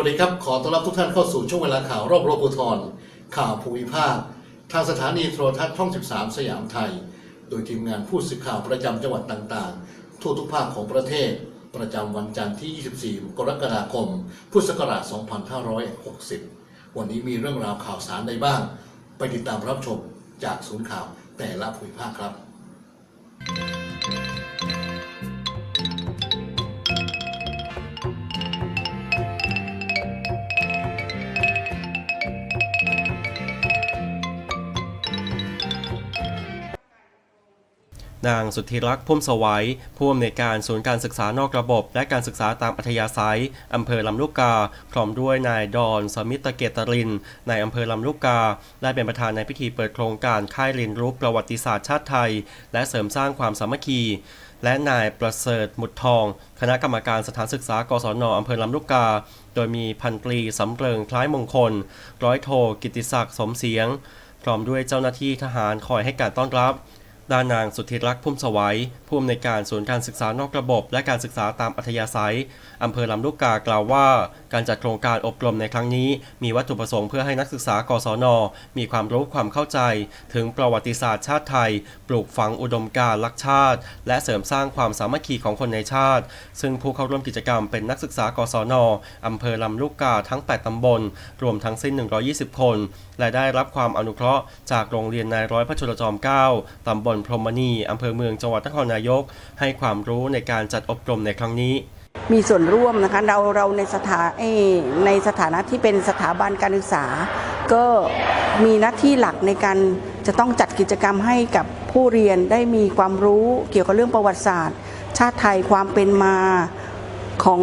สวัสดีครับ ขอต้อนรับทุกท่านเข้าสู่ช่วงเวลาข่าวรอบโลกภูทรข่าวภูมิภาค ทางสถานีโทรทัศน์ช่อง 13 สยามไทย โดยทีมงานผู้สื่อข่าวประจำจังหวัดต่างๆ ทั่วทุกภาคของประเทศ ประจำวันจันทร์ที่ 24 กรกฎาคม พุทธศักราช 2560 วันนี้มีเรื่องราวข่าวสารใดบ้าง ไปติดตามรับชมจากศูนย์ข่าวแต่ละภูมิภาคครับ นางสุทธิรักษ์พุ่มสวัยผู้อำนวยการศูนย์การศึกษานอกระบบ และการศึกษาตามอัธยาศัย อำเภอลำลูกกา พร้อมด้วยนายดอนสมิตเกตรินนายอำเภอลำลูกกาได้เป็นประธานในพิธีเปิดโครงการค่ายเรียนรู้ประวัติศาสตร์ชาติไทย และเสริมสร้างความสามัคคี และนายประเสริฐหมุดทอง คณะกรรมการสถานศึกษากศนอำเภอลำลูกกา โดยมีพันตรีสำเริงคล้ายมงคล ร้อยโทกิติศักดิ์สมเสียง พร้อมด้วยเจ้าหน้าที่ทหารคอยให้การต้อนรับ ด้านนางสุทธิรักษ์พุ่มสวัยผู้อำนวยการศูนย์การศึกษานอกระบบ และการศึกษาตามอัธยาศัยอำเภอลำลูกกากล่าวว่า การจัดโครงการอบรมในครั้งนี้ มีวัตถุประสงค์เพื่อให้นักศึกษากศน มีความรู้ความเข้าใจ ถึงประวัติศาสตร์ชาติไทย ปลูกฝังอุดมการณ์รักชาติ และเสริมสร้างความสามัคคีของคนในชาติ ซึ่งผู้เข้าร่วมกิจกรรมเป็นนักศึกษากศนอำเภอลำลูกกาทั้ง 8 ตำบล รวมทั้งสิ้น 120 คน และได้รับความอนุเคราะห์จากโรงเรียนนายร้อยพระจุลจอมเกล้าตำบลพรหมณีอำเภอเมืองจังหวัดนครนายก ให้ความรู้ในการจัดอบรมในครั้งนี้ มีส่วนร่วมนะคะเราเราในสถาในสถานะที่เป็นสถาบันการศึกษา ก็มีหน้าที่หลักในการจะต้องจัดกิจกรรมให้กับผู้เรียนได้มีความรู้เกี่ยวกับเรื่องประวัติศาสตร์ ชาติไทยความเป็นมาของ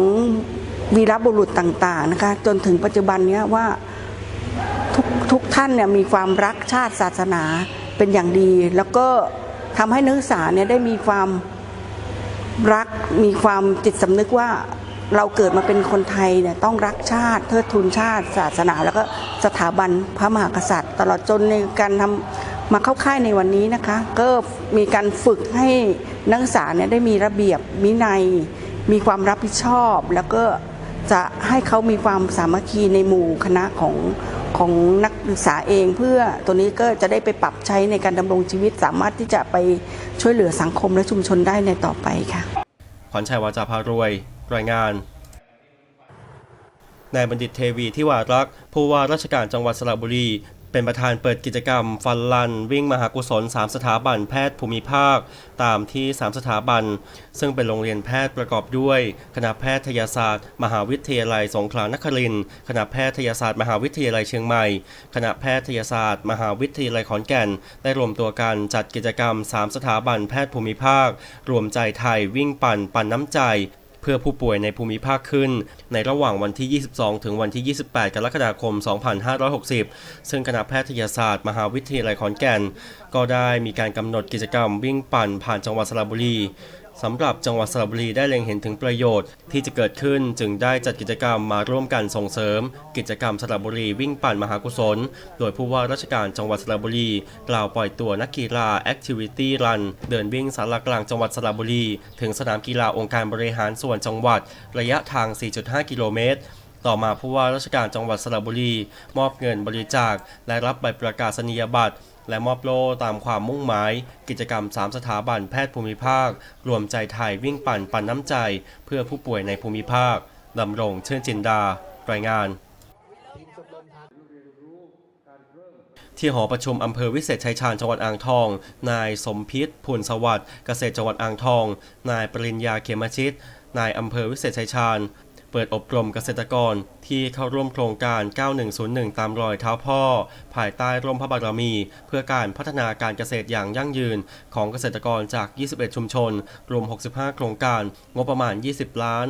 วีรบุรุษต่างๆนะคะจนถึงปัจจุบันเนี้ยว่า ทุกทุกท่านเนี่ยมีความรักชาติศาสนาเป็นอย่างดี แล้วก็ทำให้นักศึกษาเนี่ยได้มีความรักมีความจิตสำนึกว่าเราเกิดมาเป็นคนไทยเนี่ยต้องรักชาติเทิดทูนชาติ ศาสนา แล้วก็สถาบันพระมหากษัตริย์ ตลอดจนในการทำมาเข้าค่ายในวันนี้นะคะ ก็มีการฝึกให้นักศึกษาเนี่ยได้มีระเบียบวินัย มีความรับผิดชอบ แล้วก็จะให้เขามีความสามัคคีในหมู่คณะของ ของนักศึกษาเองเพื่อตัวนี้ก็จะได้ไปปรับใช้ในการดำรงชีวิต สามารถที่จะไปช่วยเหลือสังคมและชุมชนได้ในต่อไปค่ะขวัญชัยวาจาพารวย รายงานนายบัณฑิตเทวีที่วารักษ์ผู้ว่าราชการจังหวัดสระบุรี เป็นประธานเปิดกิจกรรม ฟันลัน วิ่งมหากุศล 3 สถาบันแพทย์ภูมิภาค ตามที่ 3 สถาบัน ซึ่งเป็นโรงเรียนแพทย์ประกอบด้วย คณะแพทยศาสตร์ มหาวิทยาลัยสงขลานครินทร์คณะแพทยศาสตร์ มหาวิทยาลัยเชียงใหม่ คณะแพทยศาสตร์ มหาวิทยาลัยขอนแก่น ได้รวมตัวกันจัดกิจกรรม 3 สถาบันแพทย์ภูมิภาค รวมใจไทยวิ่งปั่นปั่นน้ำใจ พื่อผู้ป่วยในภูมิภาคขึ้น ในระหว่างวันที่ 22 ถึงวันที่ 28 กรกฎาคม 2560 ซึ่งคณะแพทยศาสตร์ มหาวิทยาลัยขอนแก่น ก็ได้มีการกำหนดกิจกรรมวิ่งปั่นผ่านจังหวัดสระบุรี สำหรับจังหวัดสระบุรีได้เล็งเห็นถึงประโยชน์ ที่จะเกิดขึ้นจึงได้จัดกิจกรรมมาร่วมกันส่งเสริม กิจกรรมสระบุรีวิ่งปั่นมหากุศล โดยผู้ว่าราชการจังหวัดสระบุรี กล่าวปล่อยตัวนักกีฬา Activity Run เดินวิ่งสารกลางจังหวัดสระบุรี ถึงสนามกีฬาองค์การบริหารส่วนจังหวัด ระยะทาง 4.5 กิโลเมตรต่อมาผู้ว่าราชการจังหวัดสระบุรี มอบเงินบริจาคและรับใบประกาศนียบัตร และมอบโล่ตามความมุ่งหมาย กิจกรรม 3 สถาบันแพทย์ภูมิภาค รวมใจไทยวิ่งปั่นปั่นน้ำใจ เพื่อผู้ป่วยในภูมิภาคดำรงเชื่อจินดา รายงานที่หอประชุมอำเภอวิเศษชัยชาญจังหวัดอ่างทอง นายสมพิษพูนสวัสดิ์เกษตรจังหวัดอ่างทอง นายปริญญาเขมชิต นายอำเภอวิเศษชัยชาญ เปิดอบรมเกษตรกร ที่เข้าร่วมโครงการ 9101 ตามรอยเท้าพ่อ ภายใต้ร่มพระบารมี เพื่อการพัฒนาการเกษตรอย่างยั่งยืน ของเกษตรกรจาก 21 ชุมชน รวม 65 โครงการ งบประมาณ 20 ล้าน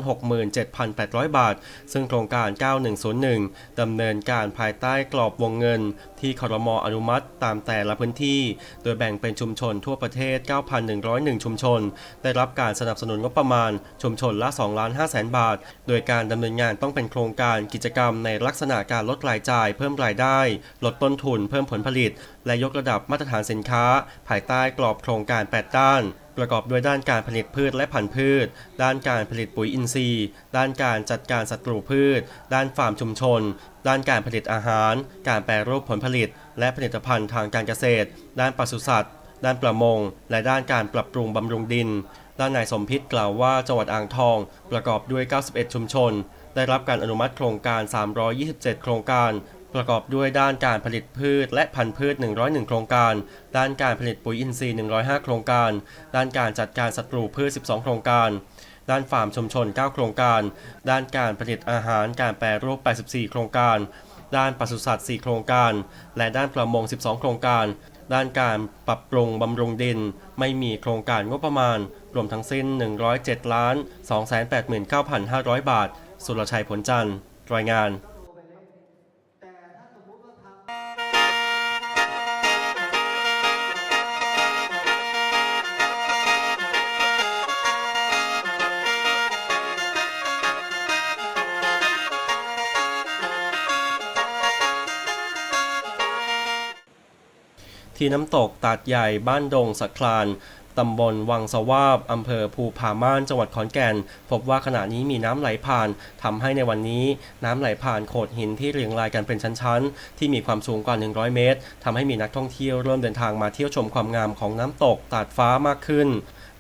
67,800 บาท ซึ่งโครงการ 9101 ดำเนินการภายใต้กรอบวงเงิน ที่คอรมอนุมัติตามแต่ละพื้นที่ โดยแบ่งเป็นชุมชนทั่วประเทศ 9,101 ชุมชน ได้รับการสนับสนุนงบประมาณชุมชนละ 2 ล้าน5แสนบาท โดยการดำเนินงานต้องเป็นโครงการกิจกรรมในลักษณะการลดรายจ่าย เพิ่มรายได้ ลดต้นทุน เพิ่มผลผลิต และยกระดับมาตรฐานสินค้า ภายใต้กรอบโครงการ 8 ด้าน ประกอบด้วยด้านการผลิตพืชและพันธุ์พืช ด้านการผลิตปุ๋ยอินทรีย์ ด้านการจัดการศัตรูพืช ด้านฟาร์มชุมชน ด้านการผลิตอาหาร การแปรรูปผลผลิต และผลิตภัณฑ์ทางการเกษตร ด้านปศุสัตว์ ด้านประมง และด้านการปรับปรุงบำรุงดินด้านนายสมพิษกล่าวว่าจังหวัดอ่างทอง ประกอบด้วย 91 ชุมชน ได้รับการอนุมัติโครงการ 327 โครงการประกอบด้วยด้านการผลิตพืชและพันธุ์พืช 101 โครงการ ด้านการผลิตปุ๋ยอินทรีย์ 105 โครงการ ด้านการจัดการศัตรูพืช 12 โครงการ ด้านฟาร์มชุมชน 9 โครงการ ด้านการผลิตอาหารการแปรรูป 84 โครงการ ด้านปศุสัตว์ 4 โครงการ และด้านประมง 12 โครงการ ด้านการปรับปรุงบำรุงดิน ไม่มีโครงการงบประมาณ รวมทั้งสิ้น 107ล้าน289,500 บาท สุรชัยผลจันทร์รายงานที่น้ำตกตาดใหญ่บ้านดงสักคลาน ตำบลวังสวาบอำเภอภูผาม่านจังหวัดขอนแก่น พบว่าขณะนี้มีน้ำไหลผ่านทำให้ในวันนี้น้ำไหลผ่านโขดหินที่เรียงรายกันเป็นชั้นๆ ที่มีความสูงกว่า 100 เมตรทำให้มีนักท่องเที่ยวเริ่มเดินทางมาเที่ยวชมความงามของน้ำตกตาดฟ้ามากขึ้น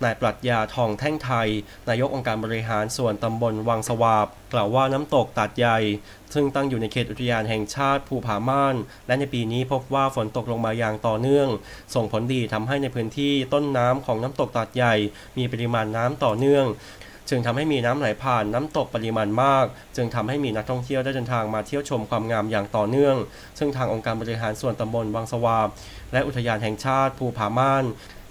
นายปรัชญาทองแท่งไทย นายกองค์การบริหารส่วนตำบลวังสวาบกล่าวว่าน้ำตกตาดใหญ่ ซึ่งตั้งอยู่ในเขตอุทยานแห่งชาติภูผาม่าน และในปีนี้พบว่าฝนตกลงมาอย่างต่อเนื่อง ส่งผลดีทำให้ในพื้นที่ต้นน้ำของน้ำตกตาดใหญ่ มีปริมาณน้ำต่อเนื่องจึงทำให้มีน้ำไหลผ่านน้ำตกปริมาณมาก จึงทำให้มีนักท่องเที่ยวได้เดินทางมาเที่ยวชมความงามอย่างต่อเนื่อง ซึ่งทางองค์การบริหารส่วนตำบลวังสวาบและอุทยานแห่งชาติภูผาม่าน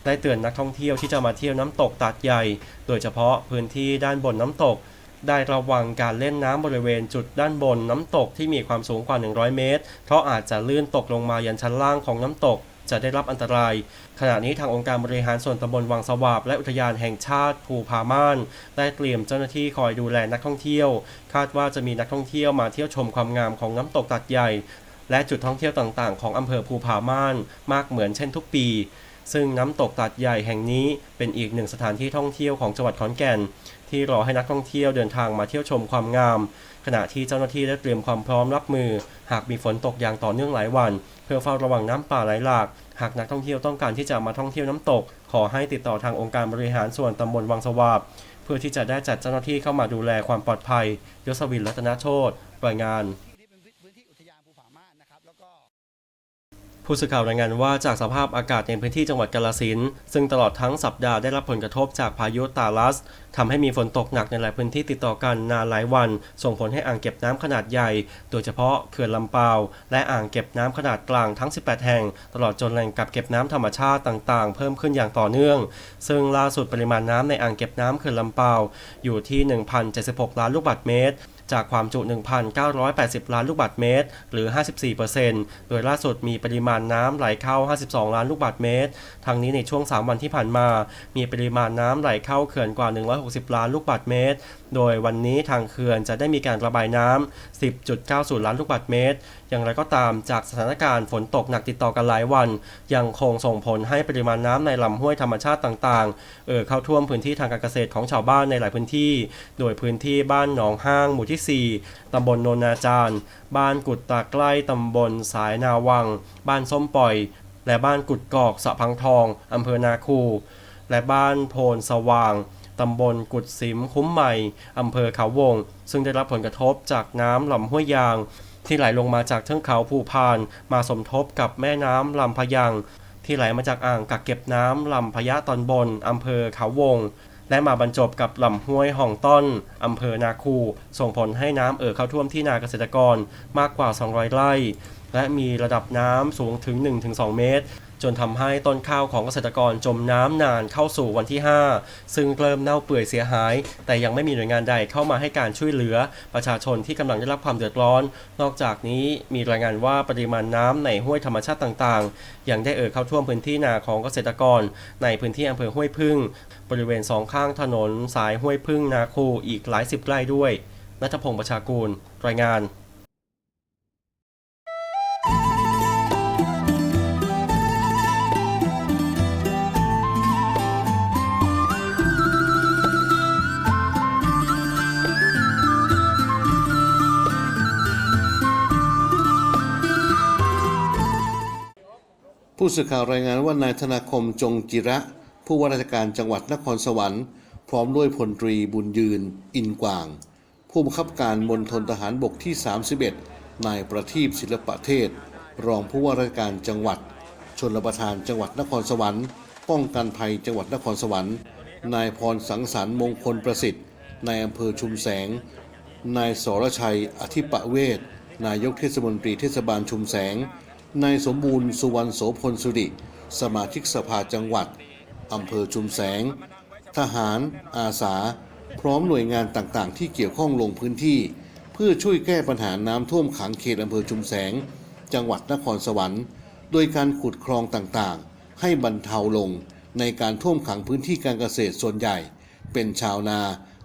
ได้เตือนนักท่องเที่ยวที่จะมาเที่ยวน้ำตกตาดใหญ่ โดยเฉพาะพื้นที่ด้านบนน้ำตก ได้ระวังการเล่นน้ำบริเวณจุดด้านบนน้ำตกที่มีความสูงกว่า 100 เมตร เพราะอาจจะลื่นตกลงมายันชั้นล่างของน้ำตกจะได้รับอันตราย ขณะนี้ทางองค์การบริหารส่วนตำบลวังสวาบและอุทยานแห่งชาติภูผาม่าน ได้เตรียมเจ้าหน้าที่คอยดูแลนักท่องเที่ยว คาดว่าจะมีนักท่องเที่ยวมาเที่ยวชมความงามของน้ำตกตัดใหญ่ และจุดท่องเที่ยวต่างๆ ของอำเภอภูผาม่าน มากเหมือนเช่นทุกปี ซึ่งน้ำตกตัดใหญ่แห่งนี้เป็นอีกหนึ่งสถานที่ท่องเที่ยวของจังหวัดขอนแก่น ที่รอให้นักท่องเที่ยวเดินทางมาเที่ยวชมความงาม ขณะที่เจ้าหน้าที่ได้เตรียมความพร้อมรับมือ หากมีฝนตกอย่างต่อเนื่องหลายวัน เพื่อเฝ้าระวังน้ำป่าไหลหลาก หากนักท่องเที่ยวต้องการที่จะมาท่องเที่ยวน้ำตก ขอให้ติดต่อทางองค์การบริหารส่วนตำบลวังสวาบเพื่อที่จะได้จัดเจ้าหน้าที่เข้ามาดูแลความปลอดภัยยศวินรัตนโชตรายงานที่นี่เป็นพื้นที่อุทยานภูผาม่านนะครับ แล้วก็ ผู้สื่อข่าวรายงานว่าจากสภาพอากาศในพื้นที่จังหวัดกาลสินซึ่งตลอดทั้งสัปดาห์ได้รับผลกระทบจากพายุตาลัสทำให้มีฝนตกหนักในหลายพื้นที่ติดต่อกันนานหลายวัน ส่งผลให้อ่างเก็บน้ำขนาดใหญ่ โดยเฉพาะเขื่อนลำปาและอ่างเก็บน้ำขนาดกลางทั้ง 18 แห่ง ตลอดจนแหล่งกักเก็บน้ำธรรมชาติต่างๆ เพิ่มขึ้นอย่างต่อเนื่อง ซึ่งล่าสุดปริมาณน้ำในอ่างเก็บน้ำเขื่อนลำปาอยู่ที่ 1,076 ล้านลูกบาศก์เมตร จากความจุ 1,980 ล้านลูกบาศก์เมตร หรือ 54%โดยล่าสุดมีปริมาณน้ำไหลเข้า 52 ล้านลูกบาศก์เมตรทางนี้ในช่วง 3 วันที่ผ่านมา มีปริมาณน้ำไหลเข้าเขื่อนกว่า 160 ล้านลูกบาศก์เมตร โดยวันนี้ทางเขื่อนจะได้มีการระบายน้ำ10.90 ล้านลูกบาศก์เมตรอย่างไรก็ตามจากสถานการณ์ฝนตกหนักติดต่อกันหลายวัน ยังคงส่งผลให้ปริมาณน้ำในลำห้วยธรรมชาติต่างๆ เอ่อเข้าท่วมพื้นที่ทางการเกษตรของชาวบ้านในหลายพื้นที่ โดยพื้นที่บ้านหนองห้างหมู่ที่ 4ตำบลโนนนาจารย์บ้านกุดตาใกล้ตำบลสายนาวัง บ้านส้มปล่อย และบ้านกุดกอกสะพังทองอำเภอนาคู และบ้านโพนสว่างตำบลกุดสิมคุ้มใหม่ อำเภอเขาวง ซึ่งได้รับผลกระทบจากน้ำลำห้วยยาง ที่ไหลลงมาจากเทือกเขาภูพาน มาสมทบกับแม่น้ำลำพะยัง ที่ไหลมาจากอ่างกักเก็บน้ำลำพะยะตอนบนอำเภอเขาวง และมาบรรจบกับลำห้วยห่องต้นอำเภอนาคู ส่งผลให้น้ำเอ่อเข้าท่วมที่นาเกษตรกรมากกว่า 200 ไร่ และมีระดับน้ำสูงถึง 1-2 เมตร จนทำให้ต้นข้าวของเกษตรกรจมน้ำนานเข้าสู่วันที่ 5 ซึ่งเริ่มเน่าเปื่อยเสียหาย แต่ยังไม่มีหน่วยงานใดเข้ามาให้การช่วยเหลือ ประชาชนที่กำลังได้รับความเดือดร้อน นอกจากนี้มีรายงานว่าปริมาณน้ำในห้วยธรรมชาติต่างๆ ยังได้เอ่อเข้าท่วมพื้นที่นาของเกษตรกร ในพื้นที่อำเภอห้วยพึ่ง บริเวณสองข้างถนน สายห้วยพึ่งนาคูอีกหลายสิบไร่ด้วยนัทพงศ์ประชากูล รายงาน ผู้สื่อข่าวรายงานว่านายธนาคมจงจิระ ผู้ว่าราชการจังหวัดนครสวรรค์ พร้อมด้วยพลตรีบุญยืน อินกวาง ผู้บังคับการมณฑลทหารบกที่ 31 นายประทีปศิลปะเทศ รองผู้ว่าราชการจังหวัด ชนรประทานจังหวัดนครสวรรค์ ป้องกันภัยจังหวัดนครสวรรค์ นายพรสังสรรค์มงคลประสิทธิ์ นายอำเภอชุมแสง นายสรชัย อธิปะเวศนายกเทศมนตรีเทศบาลชุมแสง นายสมบูรณ์สุวรรณโสพลสุริ สมาชิกสภาจังหวัด อำเภอชุมแสง ทหาร อาสา พร้อมหน่วยงานต่างๆ ที่เกี่ยวข้องลงพื้นที่ เพื่อช่วยแก้ปัญหาน้ำท่วมขังเขตอำเภอชุมแสง จังหวัดนครสวรรค์ โดยการขุดคลองต่างๆ ให้บรรเทาลง ในการท่วมขังพื้นที่การเกษตรส่วนใหญ่ เป็นชาวนา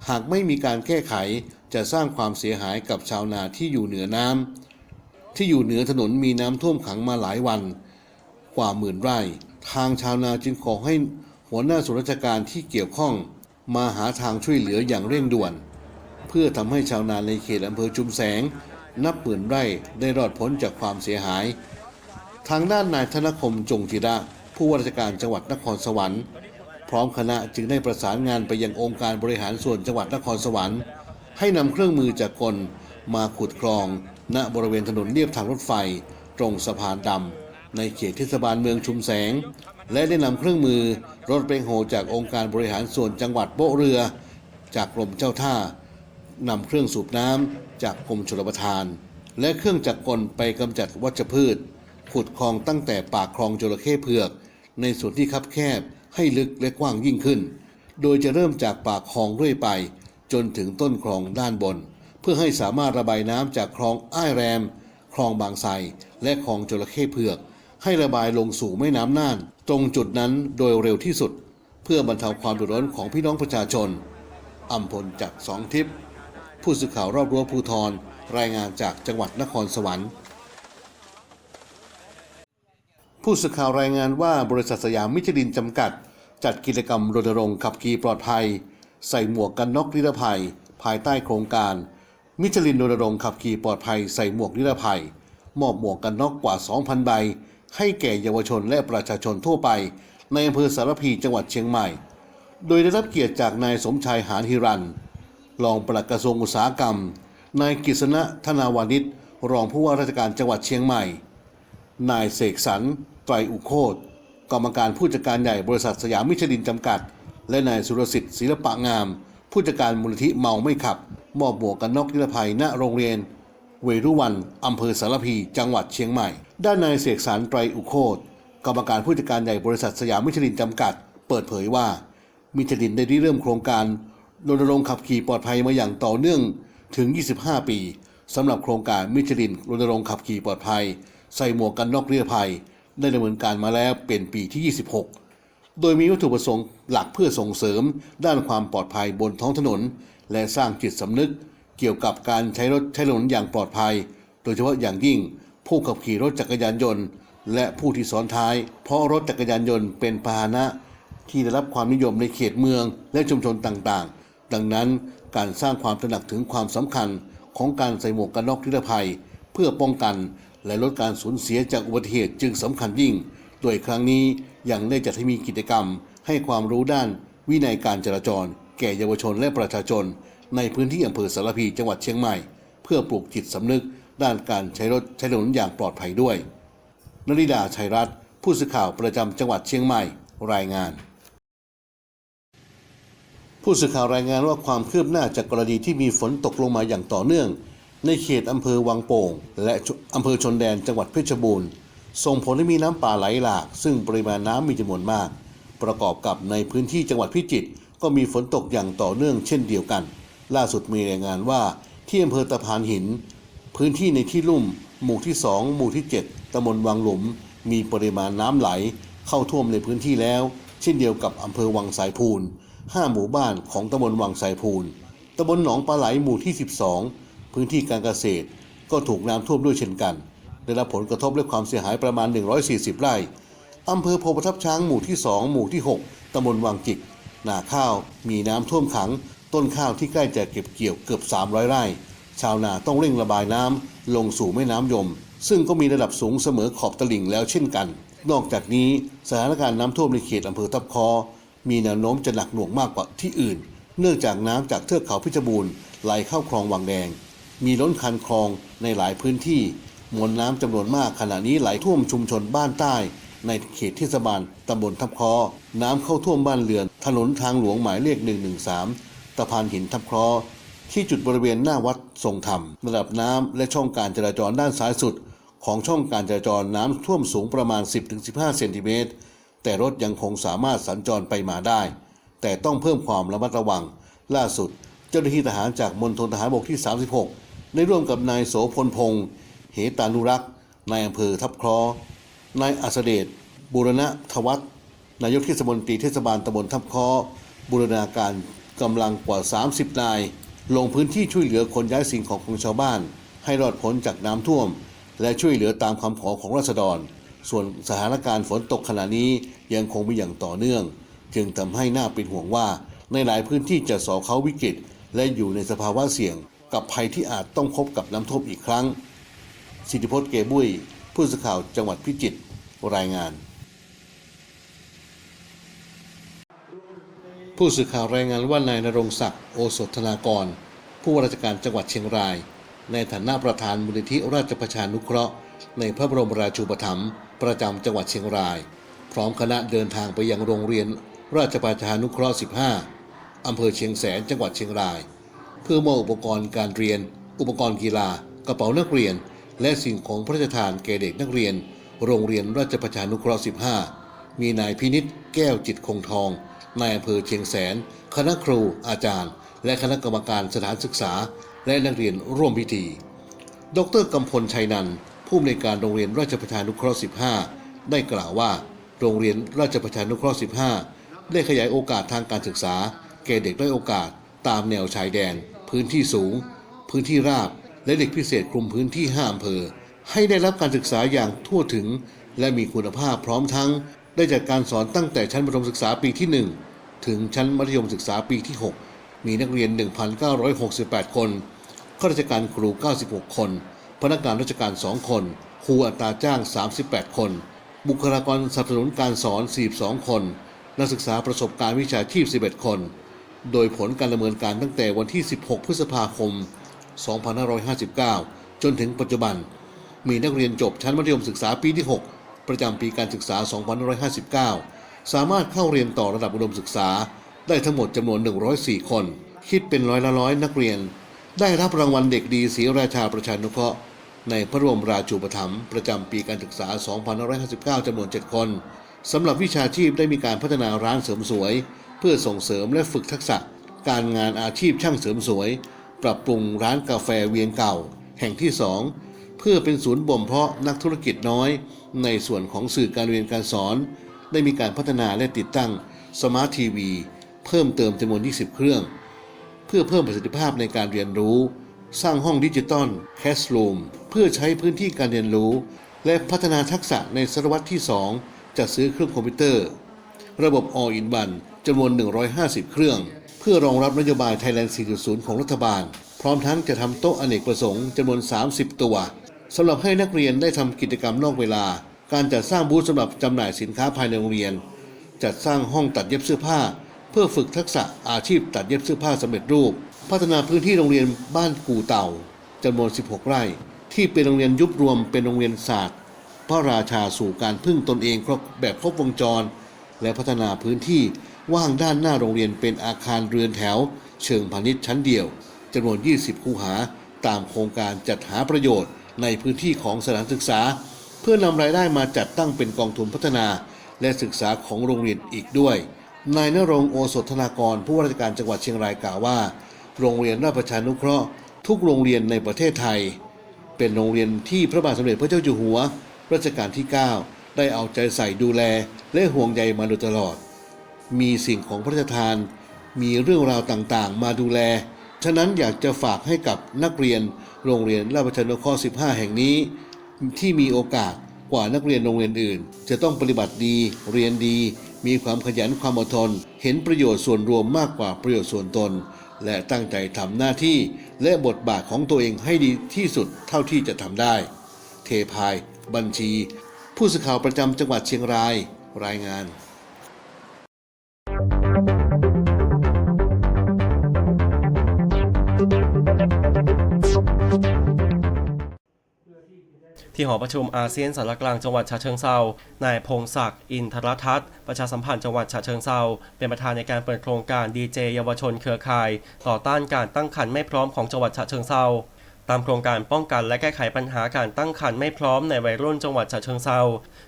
หากไม่มีการแก้ไขจะสร้างความเสียหายกับชาวนาที่อยู่เหนือน้ำ ที่อยู่เหนือถนนมีน้ำท่วมขังมาหลายวัน กว่าหมื่นไร่ ทางชาวนาจึงขอให้หัวหน้าส่วนราชการที่เกี่ยวข้อง มาหาทางช่วยเหลืออย่างเร่งด่วน เพื่อทำให้ชาวนาในเขตอำเภอจุมแสง นับหมื่นไร่ได้รอดพ้นจากความเสียหาย ทางด้านนายธนคมจงจิระผู้ว่าราชการจังหวัดนครสวรรค์ พร้อมคณะจึงได้ประสานงานไปยังองค์การบริหารส่วนจังหวัดนครสวรรค์ ให้นำเครื่องมือจากกลมาขุดคลอง ณบริเวณถนนเลียบทางรถไฟ ตรงสะพานดำในเขตเทศบาลเมืองชุมแสง และได้นำเครื่องมือรถเบงโฮจากองค์การบริหารส่วนจังหวัดโปะเรือ จากกรมเจ้าท่านำเครื่องสูบน้ำจากกรมชลประทาน และเครื่องจักรกลไปกำจัดวัชพืช ขุดคลองตั้งแต่ปากคลองจระเข้เผือก ในส่วนที่คับแคบให้ลึกและกว้างยิ่งขึ้น โดยจะเริ่มจากปากคลองเรื่อยไป จนถึงต้นคลองด้านบน เพื่อให้สามารถระบายน้ำจากคลองอ้ายแรม คลองบางไทรและคลองจระเข้เผือก ให้ระบายลงสู่แม่น้ำน่าน ตรงจุดนั้นโดยเร็วที่สุด เพื่อบรรเทาความเดือดร้อนของพี่น้องประชาชนอัมพลจากสองทิพย์ผู้สื่อข่าวรอบรั้วภูทรรายงานจากจังหวัดนครสวรรค์ ผู้สื่อข่าวรายงานว่าบริษัทสยามมิชลินจำกัด จัดกิจกรรมรณรงค์ขับขี่ปลอดภัย ใส่หมวกกันน็อกนิรภัย ภายใต้โครงการ มิชลินรณรงค์ขับขี่ปลอดภัยใส่หมวกนิรภัย มอบหมวกกันน็อกกว่า 2,000 ใบ ให้แก่เยาวชนและประชาชนทั่วไป ในอำเภอสารพีจังหวัดเชียงใหม่ โดยได้รับเกียรติจากนายสมชายหานฮิรัน รองปลัดกระทรวงอุตสาหกรรม นายกฤษณะธนาวานิชรองผู้ว่าราชการจังหวัดเชียงใหม่ นายเสกสรรไตรอุโคตกรรมการผู้จัดการใหญ่บริษัทสยามมิชลินจำกัด และนายสุรสิทธิ์ศิลปะงาม ผู้จัดการมูลนิธิเมาไม่ขับ มอบหมวกกันน็อกนิรภัยณโรงเรียน เวรุวันอำเภอสารพี จังหวัดเชียงใหม่ ด้านนายเสกสรรไตรอุโคตกรรมการผู้จัดการใหญ่บริษัทสยามมิชลินจำกัด เปิดเผยว่า มิชลินได้ริเริ่มโครงการรณรงค์ขับขี่ปลอดภัยมาอย่างต่อเนื่องถึง 25 ปีสำหรับโครงการมิชลินรณรงค์ขับขี่ปลอดภัย ใส่หมวกกันน็อกนิรภัย ได้ดำเนินการมาแล้วเป็นปีที่ 26 โดยมีวัตถุประสงค์หลักเพื่อส่งเสริมด้านความปลอดภัยบนท้องถนน และสร้างจิตสำนึกเกี่ยวกับการใช้รถใช้ถนนอย่างปลอดภัย โดยเฉพาะอย่างยิ่ง ผู้ขับขี่รถจักรยานยนต์ และผู้ที่ซ้อนท้าย เพราะรถจักรยานยนต์เป็นพาหนะ ที่ได้รับความนิยมในเขตเมืองและชุมชนต่างๆ ดังนั้นการสร้างความตระหนักถึงความสำคัญของการใส่หมวกกันน็อกนิรภัย เพื่อป้องกันและลดการสูญเสียจากอุบัติเหตุจึงสำคัญยิ่ง โดยครั้งนี้ ยังได้จัดให้มีกิจกรรม ให้ความรู้ด้าน วินัยการจราจร แก่เยาวชนและประชาชน ในพื้นที่อำเภอสารพีจังหวัดเชียงใหม่ เพื่อปลูกจิตสำนึก ด้านการใช้รถใช้ถนนอย่างปลอดภัยด้วยนริดาชัยรัตน์ผู้สื่อข่าวประจำจังหวัดเชียงใหม่ รายงาน ผู้สื่อข่าวรายงานว่าความคืบหน้าจากกรณีที่มีฝนตกลงมาอย่างต่อเนื่อง ในเขตอำเภอวังโป่ง และอำเภอชนแดนจังหวัดเพชรบูรณ์ ส่งผลให้มีน้ำป่าไหลหลาก ซึ่งปริมาณน้ำมีจำนวนมาก ประกอบกับในพื้นที่จังหวัดพิจิตรก็มีฝนตกอย่างต่อเนื่องเช่นเดียวกัน ล่าสุดมีรายงานว่าที่อำเภอตะพานหิน พื้นที่ในที่ลุ่ม หมู่ที่ 2 หมู่ที่ 7ตำบลวังหลุม มีปริมาณน้ำไหล เข้าท่วมในพื้นที่แล้ว เช่นเดียวกับอำเภอวังสายพูนห้าหมู่บ้านของตำบลวังสายพูนตำบลหนองปลาไหลหมู่ที่ 12 พื้นที่การเกษตรก็ถูกน้ำท่วมด้วยเช่นกัน ได้รับผลกระทบและความเสียหายประมาณ 140 ไร่อำเภอโพประทับช้างหมู่ที่ 2 หมู่ที่ 6ตำบลวังจิก นาข้าว มีน้ำท่วมขัง ต้นข้าวที่ใกล้จะเก็บเกี่ยวเกือบ 300 ไร่ ชาวนาต้องเร่งระบายน้ำลงสู่แม่น้ำยม ซึ่งก็มีระดับสูงเสมอขอบตลิ่งแล้วเช่นกัน นอกจากนี้สถานการณ์น้ำท่วมในเขตอำเภอทับคอ มีแนวโน้มจะหนักหน่วงมากกว่าที่อื่น เนื่องจากน้ำจากเทือกเขาพิจบูรณ์ไหลเข้าคลองวังแดง มีล้นคันคลองในหลายพื้นที่ มวลน้ำจำนวนมากขณะนี้ไหลท่วมชุมชนบ้านใต้ ในเขตเทศบาลตำบลทับคอ น้ำเข้าท่วมบ้านเรือน ถนนทางหลวงหมายเลข 113 ตะพานหินทับคอที่จุดบริเวณหน้าวัดทรงธรรม ระดับน้ำและช่องการจราจรด้านซ้ายสุด ของช่องการจราจรน้ำท่วมสูงประมาณ 10-15 เซนติเมตรแต่รถยังคงสามารถสัญจรไปมาได้ แต่ต้องเพิ่มความระมัดระวัง ล่าสุด เจ้าหน้าที่ทหารจากมณฑลทหารบกที่ 36 ได้ร่วมกับนายโสพลพงษ์ เหตานุรักษ์นายอำเภอทับคลอนายอัสเดชบูรณะทวัฒนายกเทศมนตรีเทศบาลตำบลทับคอบูรณาการกำลังกว่า 30 นาย ลงพื้นที่ช่วยเหลือคนย้ายสิ่งของของชาวบ้าน ให้รอดพ้นจากน้ำท่วม และช่วยเหลือตามคำขอของราษฎร ส่วนสถานการณ์ฝนตกขณะนี้ยังคงมีอย่างต่อเนื่อง จึงทำให้หน่าเป็นห่วงว่า ในหลายพื้นที่จะสอเขาวิกฤต และอยู่ในสภาวะเสี่ยง กับภัยที่อาจต้องพบกับน้ำท่วมอีกครั้ง สิทธิพจน์เกบุ้ยผู้สื่อข่าวจังหวัดพิจิตรรายงาน ผู้สื่อข่าวรายงานว่านายนรงศักดิ์โอสถธนากร ผู้ว่าราชการจังหวัดเชียงราย ในฐานะประธานมูลนิธิราชประชานุเคราะห์ ในพระบรมราชูปถัมภ์ประจำจังหวัดเชียงราย พร้อมคณะเดินทางไปยังโรงเรียนราชประชานุเคราะห์ 15 อำเภอเชียงแสนจังหวัดเชียงราย เพื่อมอบอุปกรณ์การเรียน อุปกรณ์กีฬากระเป๋านักเรียน และสิ่งของพระราชทานแก่เด็กนักเรียน โรงเรียนราชประชานุเคราะห์ 15 มีนายพินิษแก้วจิตคงทอง นายอำเภอเชียงแสน คณะครู อาจารย์ และคณะกรรมการสถานศึกษา และนักเรียนร่วมพิธี ดรกำพลชัยนันผู้อำนวยการโรงเรียนราชประชานุเคราะห์ 15 ได้กล่าวว่า โรงเรียนราชประชานุเคราะห์ 15 ได้ขยายโอกาสทางการศึกษา แก่เด็กด้อยโอกาสตามแนวชายแดน พื้นที่สูง พื้นที่ราบ และเด็กพิเศษคลุมพื้นที่5อำเภอ ให้ได้รับการศึกษาอย่างทั่วถึง และมีคุณภาพพร้อมทั้ง ได้จัดการสอนตั้งแต่ชั้นประถมศึกษาปีที่ 1 ถึงชั้นมัธยมศึกษาปีที่ 6 มีนักเรียน 1,968 คนข้าราชการครู 96 คน พนักงานราชการ 2 คน ครูอัตราจ้าง 38 คน บุคลากรสนับสนุนการสอน 42 คน นักศึกษาประสบการณ์วิชาชีพ 11 คน โดยผลการดำเนินการตั้งแต่วันที่ 16 พฤษภาคม 2559 จนถึงปัจจุบัน มีนักเรียนจบชั้นมัธยมศึกษาปีที่ 6 ประจำปีการศึกษา 2559 สามารถเข้าเรียนต่อระดับอุดมศึกษา ได้ทั้งหมดจำนวน 104 คน คิดเป็นร้อยละร้อยนักเรียน ได้รับรางวัลเด็กดีศรีราชาประชานุเคราะห์ในพระบรมราชูปถัมภ์ประจำปีการศึกษา 2559 จำนวน 7 คนสำหรับวิชาชีพได้มีการพัฒนาร้านเสริมสวย เพื่อส่งเสริมและฝึกทักษะ การงานอาชีพช่างเสริมสวย ปรับปรุงร้านกาแฟเวียงเก่า แห่งที่ 2 เพื่อเป็นศูนย์บ่มเพาะนักธุรกิจน้อย ในส่วนของสื่อการเรียนการสอน ได้มีการพัฒนาและติดตั้งสมาร์ททีวีเพิ่มเติมจำนวน 20 เครื่อง เพื่อเพิ่มประสิทธิภาพในการเรียนรู้ สร้างห้องดิจิตอลแคส r o ูมเพื่อใช้พื้นที่การเรียนรู้ และพัฒนาทักษะในศตวรรษที่ 2จัดซื้อเครื่องคอมพิวเตอร์ ระบบ All in One จำนวน 150 เครื่อง เพื่อรองรับนโยบาย Thailand 4.0 ของรัฐบาล พร้อมทั้งจะทำโต๊ะอเนกประสงค์จำนวน 30 ตัวสำหรับให้นักเรียนได้ทำกิจกรรมนอกเวลา การจัดสร้างบูธสำหรับจำหน่ายสินค้าภายในโรงเรียน จัดสร้างห้องตัดเย็บเสื้อผ้า เพื่อฝึกทักษะอาชีพตัดเย็บเสื้อผ้าสำเร็จรูป พัฒนาพื้นที่โรงเรียนบ้านกู่เต่าจำนวน 16 ไร่ ที่เป็นโรงเรียนยุบรวมเป็นโรงเรียนศาสตร์ พระราชาสู่การพึ่งตนเองครบแบบครบวงจร และพัฒนาพื้นที่ ว่างด้านหน้าโรงเรียนเป็นอาคารเรือนแถว เชิงพาณิชย์ชั้นเดียวจำนวน 20 คูหา ตามโครงการจัดหาประโยชน์ในพื้นที่ของสถานศึกษา เพื่อนำรายได้มาจัดตั้งเป็นกองทุนพัฒนา และศึกษาของโรงเรียนอีกด้วย นายนรงโอสถธนากรผู้ว่าราชการจังหวัดเชียงรายกล่าวว่า โรงเรียนราชประชานุเคราะห์ทุกโรงเรียนในประเทศไทย เป็นโรงเรียนที่พระบาทสมเด็จพระเจ้าอยู่หัวรัชกาลที่ 9 ได้เอาใจใส่ดูแลและห่วงใยมาโดยตลอด มีสิ่งของพระราชทาน มีเรื่องราวต่างๆ มาดูแล ฉะนั้นอยากจะฝากให้กับนักเรียนโรงเรียนราชประชานุเคราะห์15 แห่งนี้ ที่มีโอกาสกว่านักเรียนโรงเรียนอื่น จะต้องปฏิบัติดี เรียนดี มีความขยันความอดทน เห็นประโยชน์ส่วนรวมมากกว่าประโยชน์ส่วนตน และตั้งใจทำหน้าที่และบทบาทของตัวเองให้ดีที่สุดเท่าที่จะทำได้ เทพาย บัญชี ผู้สื่อข่าวประจำจังหวัดเชียงราย รายงาน ที่หอประชุมอาเซียนสารกลางจังหวัดฉะเชิงเซานายพงศักดิ์อินทรทัศน์ประชาสัมพันธ์จังหวัดฉะเชิงเซาเป็นประธานในการเปิดโครงการดีเจเยาวชนเครือข่าย ต่อต้านการตั้งครรภ์ไม่พร้อมของจังหวัดฉะเชิงเซาตามโครงการป้องกันและแก้ไขปัญหาการตั้งครรภ์ไม่พร้อมในวัยรุ่นจังหวัดฉะเชิงเซา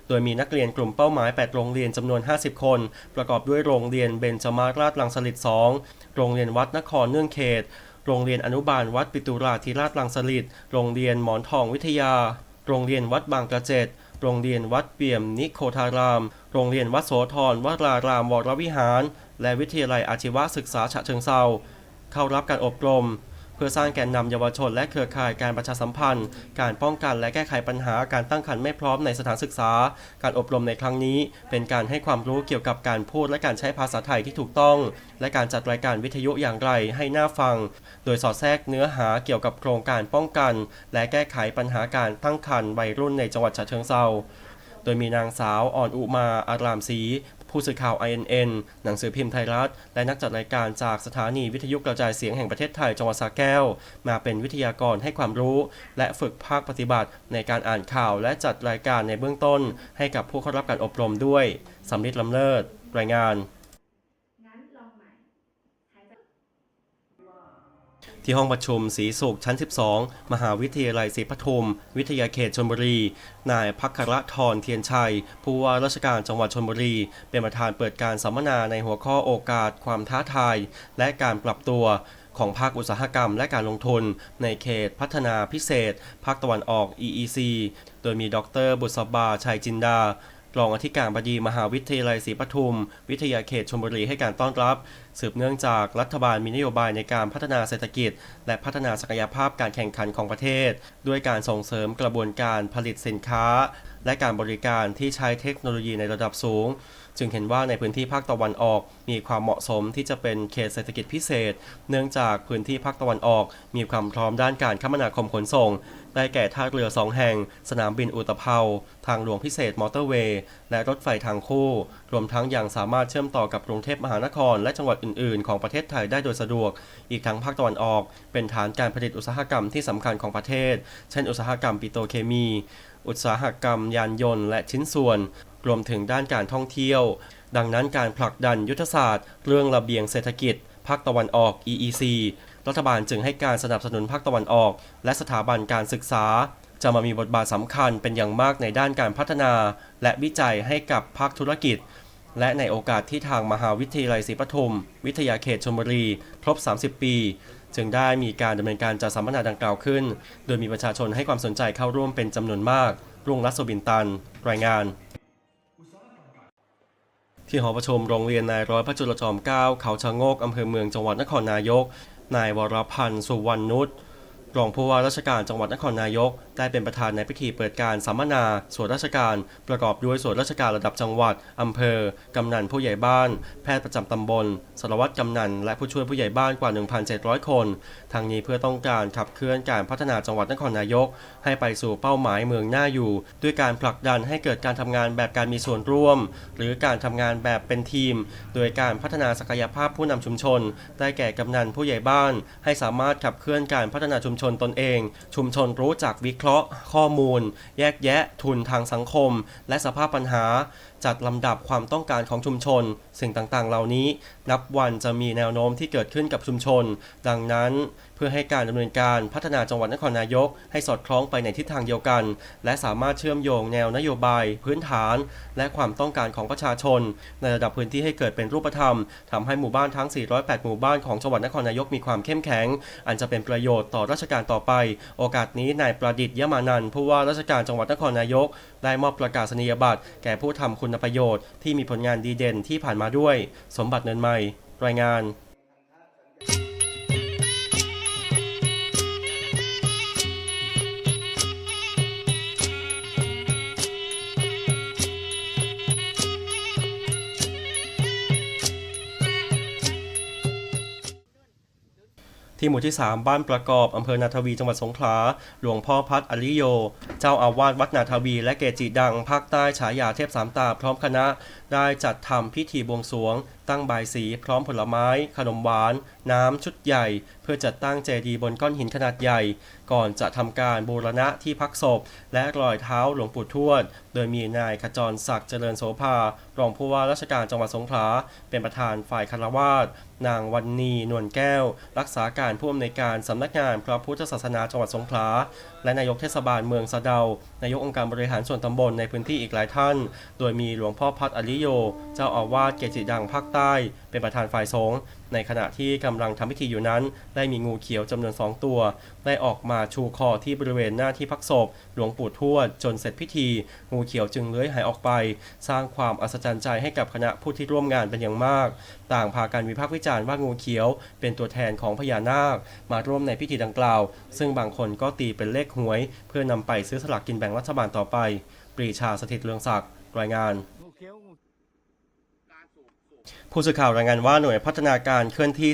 โดยมีนักเรียนกลุ่มเป้าหมาย 8 โรงเรียนจำนวน 50 คน ประกอบด้วยโรงเรียนเบญจมาราชลังสลิด2โรงเรียนวัดนครเนื่องเขต โรงเรียนอนุบาลวัดปิตุราธิราชลังสลิดโรงเรียนหมอนทองวิทยา โรงเรียนวัดบางกระเจ็ด โรงเรียนวัดเปี่ยมนิโคทาราม โรงเรียนวัดโสธรวรารามวรวิหาร และวิทยาลัยอาชีวศึกษาฉะเชิงเซาเข้ารับการอบรม เพื่อสร้างแกนนำเยาวชนและเครือข่ายการประชาสัมพันธ์ การป้องกันและแก้ไขปัญหาการตั้งครรภ์ไม่พร้อมในสถานศึกษา การอบรมในครั้งนี้ เป็นการให้ความรู้เกี่ยวกับการพูดและการใช้ภาษาไทยที่ถูกต้อง และการจัดรายการวิทยุอย่างไรให้น่าฟัง โดยสอดแทรกเนื้อหาเกี่ยวกับโครงการป้องกัน และแก้ไขปัญหาการตั้งครรภ์วัยรุ่นในจังหวัดฉะเชิงเซาโดยมีนางสาวอ่อนอุมาอารามศรี ผู้สื่อข่าว INN หนังสือพิมพ์ไทยรัฐ และนักจัดรายการจากสถานีวิทยุกระจายเสียงแห่งประเทศไทยจังหวัดสระแก้ว มาเป็นวิทยากรให้ความรู้ และฝึกภาคปฏิบัติในการอ่านข่าวและจัดรายการในเบื้องต้น ให้กับผู้เข้ารับการอบรมด้วยสำลิดลำเลิศ รายงานงั้นลองใหม่หายใจ ที่ห้องประชุมศรีสุขชั้น 12 มหาวิทยาลัยศรีปทุม วิทยาเขตชลบุรี นายพักคระทรเทียนชัย ผู้ว่าราชการจังหวัดชลบุรี เป็นประธานเปิดการสัมมนาในหัวข้อโอกาส ความท้าทาย และการปรับตัวของภาคอุตสาหกรรมและการลงทุน ในเขตพัฒนาพิเศษ ภาคตะวันออก EEC โดยมีดรบุษบาชัยจินดา รองอธิการบดีมหาวิทยาลัยศรีปทุม วิทยาเขตชลบุรีให้การต้อนรับ สืบเนื่องจากรัฐบาลมีนโยบายในการพัฒนาเศรษฐกิจ และพัฒนาศักยภาพการแข่งขันของประเทศ ด้วยการส่งเสริมกระบวนการผลิตสินค้า และการบริการที่ใช้เทคโนโลยีในระดับสูงจึงเห็นว่าในพื้นที่ภาคตะวันออก มีความเหมาะสมที่จะเป็นเขตเศรษฐกิจพิเศษ เนื่องจากพื้นที่ภาคตะวันออก มีความพร้อมด้านการคมนาคมขนส่ง ได้แก่ท่าเรือสองแห่ง สนามบินอุตภเปาทางหลวงพิเศษมอเตอร์เวย์ และรถไฟทางคู่ รวมทั้งยังสามารถเชื่อมต่อกับกรุงเทพมหานคร และจังหวัดอื่น ๆ ของประเทศไทยได้โดยสะดวก อีกทั้งภาคตะวันออก เป็นฐานการผลิตอุตสาหกรรมที่สำคัญของประเทศ เช่น อุตสาหกรรมปิโตรเคมี อุตสาหกรรมยานยนต์และชิ้นส่วน รวมถึงด้านการท่องเที่ยว ดังนั้นการผลักดันยุทธศาสตร์ เรื่องระเบียงเศรษฐกิจภาคตะวันออก EEC รัฐบาลจึงให้การสนับสนุนภาคตะวันออก และสถาบันการศึกษา จะมามีบทบาทสำคัญเป็นอย่างมากในด้านการพัฒนา และวิจัยให้กับภาคธุรกิจ และในโอกาสที่ทางมหาวิทยาลัยศรีปทุม วิทยาเขตชลบุรี ครบ 30 ปี จึงได้มีการดำเนินการจัดสัมมนาดังกล่าวขึ้น โดยมีประชาชนให้ความสนใจเข้าร่วมเป็นจำนวนมาก รุ่งรัศวินตัน รายงานที่หอประชุมโรงเรียนนายร้อยพระจุลจอมเกล้าเขาชะโงกอำเภอเมืองจังหวัดนครนายก นายวรพันธ์สุวรรณนุช รองผู้ว่าราชการจังหวัดนครนายก ได้เป็นประธานในพิธีเปิดการสัมมนาส่วนราชการ ประกอบด้วยส่วนราชการระดับจังหวัด อำเภอ กำนันผู้ใหญ่บ้าน แพทย์ประจำตำบลสารวัตรกำนัน และผู้ช่วยผู้ใหญ่บ้านกว่า 1,700 คน ทางนี้เพื่อต้องการขับเคลื่อนการพัฒนาจังหวัดนครนายก ให้ไปสู่เป้าหมายเมืองหน้าอยู่ ด้วยการผลักดันให้เกิดการทำงานแบบการมีส่วนร่วม หรือการทำงานแบบเป็นทีม โดยการพัฒนาศักยภาพผู้นำชุมชน ได้แก่กำนันผู้ใหญ่บ้าน ให้สามารถขับเคลื่อนการพัฒนาชุมชนชนตนเอง ชุมชนรู้จักวิเคราะห์ ข้อมูล แยกแยะทุนทางสังคม และสภาพปัญหา จัดลำดับความต้องการของชุมชน สิ่งต่างๆ เหล่านี้ นับวันจะมีแนวโน้มที่เกิดขึ้นกับชุมชน ดังนั้น เพื่อให้การดำเนินการพัฒนาจังหวัดนครนายก ให้สอดคล้องไปในทิศทางเดียวกัน และสามารถเชื่อมโยงแนวนโยบาย พื้นฐาน และความต้องการของประชาชน ในระดับพื้นที่ให้เกิดเป็นรูปธรรมทำให้หมู่บ้านทั้ง 408 หมู่บ้านของจังหวัดนครนายกมีความเข้มแข็ง อันจะเป็นประโยชน์ต่อราชการต่อไป โอกาสนี้นายประดิษฐ์ยมานันผู้ว่าราชการจังหวัดนครนายก ได้มอบประกาศนียบัตรแก่ผู้ทำคุณประโยชน์ที่มีผลงานดีเด่นที่ผ่านมาด้วย สมบัติเนินใหม่ รายงาน ที่หมู่ที่ 3 บ้านประกอบอำเภอนาทวีจังหวัดสงขลา หลวงพ่อพัดอริโย เจ้าอาวาสวัดนาทวีและเกจิดังภาคใต้ฉายาเทพสามตาพร้อมคณะ ได้จัดทำพิธีบวงสรวงตั้งบายสีพร้อมผลไม้ ขนมหวาน น้ำชุดใหญ่ เพื่อจัดตั้งเจดีย์บนก้อนหินขนาดใหญ่ ก่อนจะทำการบูรณะที่พักศพ และรอยเท้าหลวงปู่ทวด โดยมีนายขจรศักดิ์เจริญโสภารองผู้ว่าราชการจังหวัดสงขลาเป็นประธานฝ่ายคารวาสนางวันนีนวลแก้ว รักษาการผู้อำนวยการสำนักงานพระพุทธศาสนาจังหวัดสงขลาและนายกเทศบาลเมืองสะเดานายกองค์การบริหารส่วนตำบลในพื้นที่อีกหลายท่าน โดยมีหลวงพ่อพัดอริโย เจ้าอาวาสเกจิดังภาคใต้ เป็นประธานฝ่ายสงฆ์ในขณะที่กำลังทำพิธีอยู่นั้น ได้มีงูเขียวจำนวนสองตัว ได้ออกมาชูคอที่บริเวณหน้าที่พักศพ หลวงปู่ทวดจนเสร็จพิธี งูเขียวจึงเลื้อยหายออกไป สร้างความอัศจรรย์ใจให้กับคณะผู้ที่ร่วมงานเป็นอย่างมาก ต่างพากันวิพากษ์วิจารณ์ว่างูเขียว เป็นตัวแทนของพญานาค มาร่วมในพิธีดังกล่าว ซึ่งบางคนก็ตีเป็นเลขหวย เพื่อนำไปซื้อสลากกินแบ่งรัฐบาลต่อไป ปรีชาสถิตเรืองศักดิ์รายงาน ผู้สื่อข่าวรายงานว่าหน่วยพัฒนาการเคลื่อนที่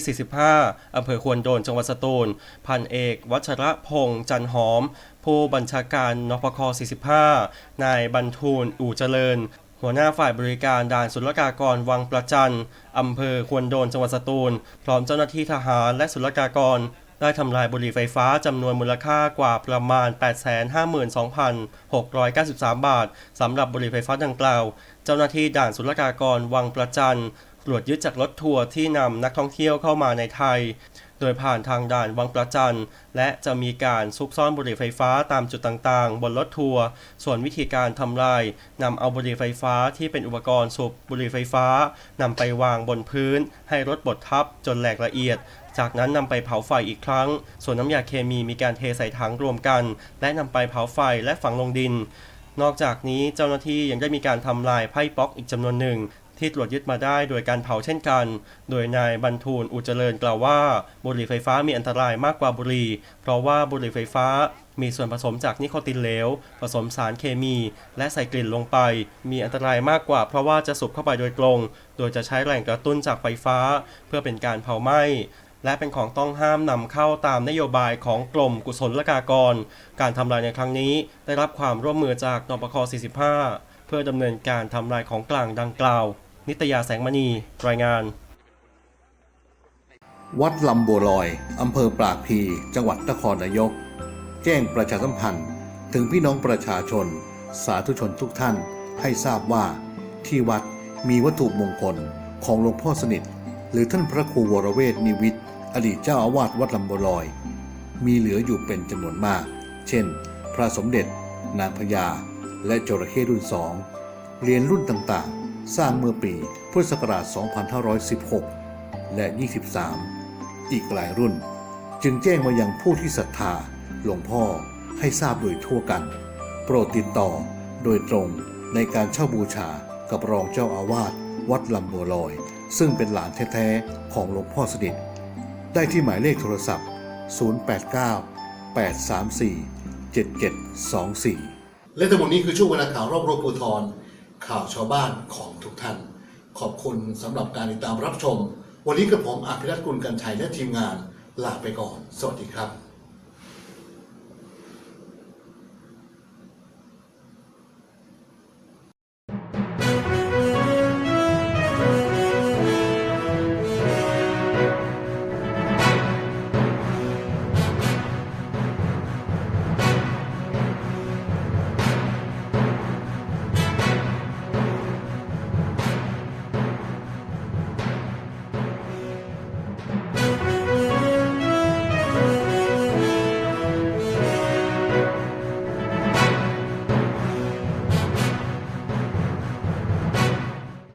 45 อำเภอควนโดนจังหวัดสตูล พันเอก วัชระพงษ์จันหอม ผู้บัญชาการนพค 45 นายบรรทูลอู่เจริญ หัวหน้าฝ่ายบริการด่านศุลกากรวังประจันอำเภอควนโดนจังหวัดสตูล พร้อมเจ้าหน้าที่ทหารและศุลกากรได้ทำลายบุหรี่ไฟฟ้าจำนวนมูลค่ากว่าประมาณ 852,693 บาท สำหรับบุหรี่ไฟฟ้าดังกล่าว เจ้าหน้าที่ด่านศุลกากรวังประจัน รวจยึดจากรถทัวร์ที่นำนักท่องเที่ยวเข้ามาในไทย โดยผ่านทางด่านวังประจันและจะมีการซุกซ่อนบุหรี่ไฟฟ้าตามจุดต่างๆ บนรถทัวร์ ส่วนวิธีการทำลายนำเอาบุหรี่ไฟฟ้าที่เป็นอุปกรณ์สูบบุหรี่ไฟฟ้านำไปวางบนพื้น ให้รถบดทับจนแหลกละเอียดจากนั้นนำไปเผาไฟอีกครั้ง ส่วนน้ำยาเคมีมีการเทใส่ถังรวมกัน และนำไปเผาไฟและฝังลงดิน นอกจากนี้เจ้าหน้าที่ยังได้มีการทำลายไพ่ป๊อกอีกจำนวนหนึ่ง ที่ตรวจยึดมาได้โดยการเผาเช่นกัน โดยนายบรรทูลอุจเจริญกล่าวว่าบุหรี่ไฟฟ้ามีอันตรายมากกว่าบุหรี่ เพราะว่าบุหรี่ไฟฟ้ามีส่วนผสมจากนิโคตินเหลว ผสมสารเคมี และใส่กลิ่นลงไป มีอันตรายมากกว่าเพราะว่าจะสูบเข้าไปโดยตรง โดยจะใช้แรงกระตุ้นจากไฟฟ้า เพื่อเป็นการเผาไหม้และเป็นของต้องห้ามนำเข้าตามนโยบายของกรมกุศลกากร การทำลายในครั้งนี้ได้รับความร่วมมือจากนปค45 เพื่อดำเนินการทำลายของกลางดังกล่าว นิตยาแสงมณี รายงาน วัดลำบัวลอย อำเภอปรากพี จังหวัดนครนายก แจ้งประชาสัมพันธ์ ถึงพี่น้องประชาชน สาธุชนทุกท่านให้ทราบว่า ที่วัดมีวัตถุมงคลของหลวงพ่อสนิท หรือท่านพระครูวรเวทนิวิทย์อดีตเจ้าอาวาสวัดลำบัวลอย มีเหลืออยู่เป็นจำนวนมาก เช่น พระสมเด็จ นางพญา และจระเข้รุ่นสองเหรียญรุ่นต่างๆ สร้างเมื่อปีพุทธศักราช 2516 และ 23 อีกหลายรุ่น จึงแจ้งมายังผู้ที่ศรัทธาหลวงพ่อให้ทราบโดยทั่วกัน โปรดติดต่อโดยตรงในการเช่าบูชากับรองเจ้าอาวาสวัดลำบัวลอย ซึ่งเป็นหลานแท้ๆ ของหลวงพ่อสนิทได้ที่หมายเลขโทรศัพท์ 089 834 7724 และทั้งหมดนี้คือช่วงเวลาข่าวรอบโรวภูทร ข่าวชาวบ้านของทุกท่าน ขอบคุณสำหรับการติดตามรับชม วันนี้กับผมอภิรัตกุลกันชัยและทีมงานลาไปก่อน สวัสดีครับ